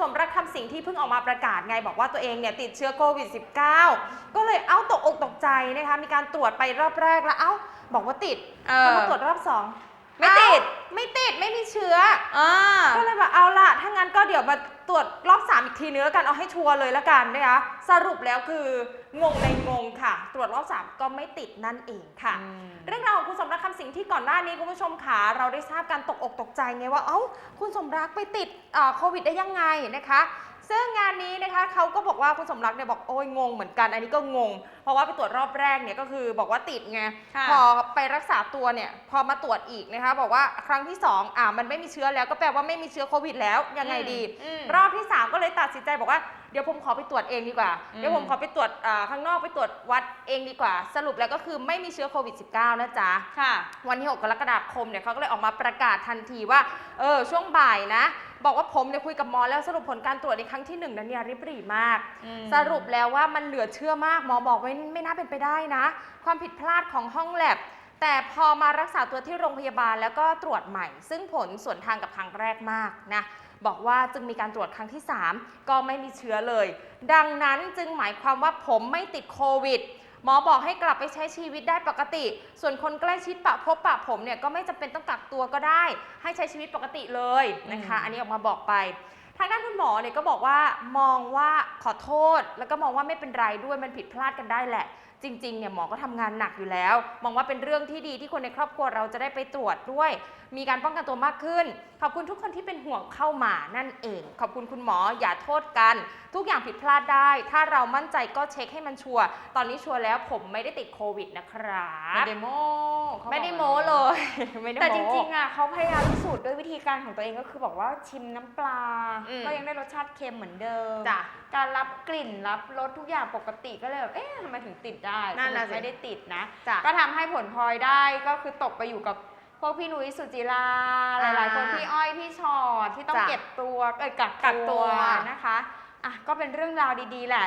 สมรักคำสิงที่เพิ่งออกมาประกาศไงบอกว่าตัวเองเนี่ยติดเชื้อโควิด -19 ก็เลยเอ้าตกอกตกใจนะคะมีการตรวจไปรอบแรกแล้วเอ้าบอกว่าติดพอมาตรวจรอบสอง ไม่ติดเอ้าไม่ติดไม่มีเชื้ออ่าก็เลยแบบเอาล่ะถ้างั้นก็เดี๋ยวมาตรวจรอบ 3 อีกทีนึงแล้วกันเอาให้ชัวร์เลยแล้วกันนะคะสรุปแล้วคืองงในงงค่ะ ตรวจรอบ 3 ก็ไม่ติดนั่นเองค่ะอืมเรื่องราวของคุณสมรักคำสิงที่ก่อนหน้านี้คุณผู้ชมขาเราได้ทราบการตกอกตกใจไงว่าเอ้าคุณสมรักไปติดเอ่อโควิดได้ยังไงนะคะ ซึ่งงานนี้นะคะเขาก็บอกว่าคุณสมรักเนี่ยบอกโอ้ยงงเหมือนกัน อันนี้ก็งง เพราะว่าไปตรวจรอบแรกเนี่ยก็คือบอกว่าติดไงค่ะพอไปรักษาตัวเนี่ยพอมาตรวจอีกนะคะบอกว่าครั้งที่สองอ่ามันไม่มีเชื้อแล้วก็แปลว่าไม่มีเชื้อโควิดแล้วยังไงดีอืมรอบที่ 3 ก็เลยตัดสินใจบอกว่าเดี๋ยวผมขอไปตรวจเองดีกว่าอืมเดี๋ยวผมขอไปตรวจอ่าข้างนอกไปตรวจวัดเองดีกว่า สรุปแล้วก็คือไม่มีเชื้อโควิด -19 นะจ๊ะ ค่ะ วันที่ 6 กรกฎาคมเนี่ยเขาก็เลยออกมาประกาศทันทีว่า เออ ช่วงบ่ายนะ บอกว่าผมเนี่ยคุยกับหมอแล้วสรุปผลการตรวจในครั้งที่หนึ่งนั้นเนี่ยริบหรี่มาก อืม สรุปแล้วว่ามันเหลือเชื่อมากหมอบอกว่าไม่ไม่น่าเป็นไปได้นะ ความผิดพลาดของห้องแลบ แต่พอมารักษาตัวที่โรงพยาบาลแล้วก็ตรวจใหม่ ซึ่งผลส่วนทางกับครั้งแรกมากนะ บอกว่าจึงมีการตรวจครั้งที่ 3 ก็ไม่มีเชื้อเลย ดังนั้นจึงหมายความว่าผมไม่ติดโควิดหมอบอกให้กลับไปใช้ชีวิตได้ปกติ ส่วนคนใกล้ชิดปะพบปะผมเนี่ยก็ไม่จำเป็นต้องกักตัวก็ได้ ให้ใช้ชีวิตปกติเลยนะคะอืมอันนี้ออกมาบอกไป ทางด้านคุณหมอเนี่ยก็บอกว่ามองว่าขอโทษ แล้วก็มองว่าไม่เป็นไรด้วยมันผิดพลาดกันได้แหละ จริงๆเนี่ยหมอก็ทำงานหนักอยู่แล้ว มองว่าเป็นเรื่องที่ดีที่คนในครอบครัวเราจะได้ไปตรวจด้วย มีการป้องกันตัวมากขึ้น ขอบคุณทุกคนที่เป็นห่วงเข้ามานั่นเอง ขอบคุณคุณหมออย่าโทษกัน ทุกอย่างผิดพลาดได้ ถ้าเรามั่นใจก็เช็คให้มันชัวร์ตอนนี้ชัวร์แล้วผมไม่ได้ติดโควิดนะครัไม่บได้โม้เข ไม่ได้โม้เลยไม่ได้แต่โม้จริงๆอะเขาพยายามพิสูจน์ด้วยวิธีการของตัวเองก็คือบอกว่าชิมน้ำปลา อืมก็ยังได้รสชาติเค็มเหมือนเดิม จ้ะการรับกลิ่นรับรสทุกอย่างปกติก็เลยแบบเอ๊ะทำไมถึงติดได้นั่นน่ะสรุปสิ ไม่ได้ติดนะ จ้ะ ก็ทำให้ผลพลอยได้ก็คือตกไปอยู่กับพวกพี่นุ้ยสุจิราอ่าหลายๆ คนพี่อ้อยพี่ชอดที่ต้องจ้ะเก็บตัวเอ้ยกักกักตัวนะคะอะก็เป็นเรื่องราวดีๆ แหละ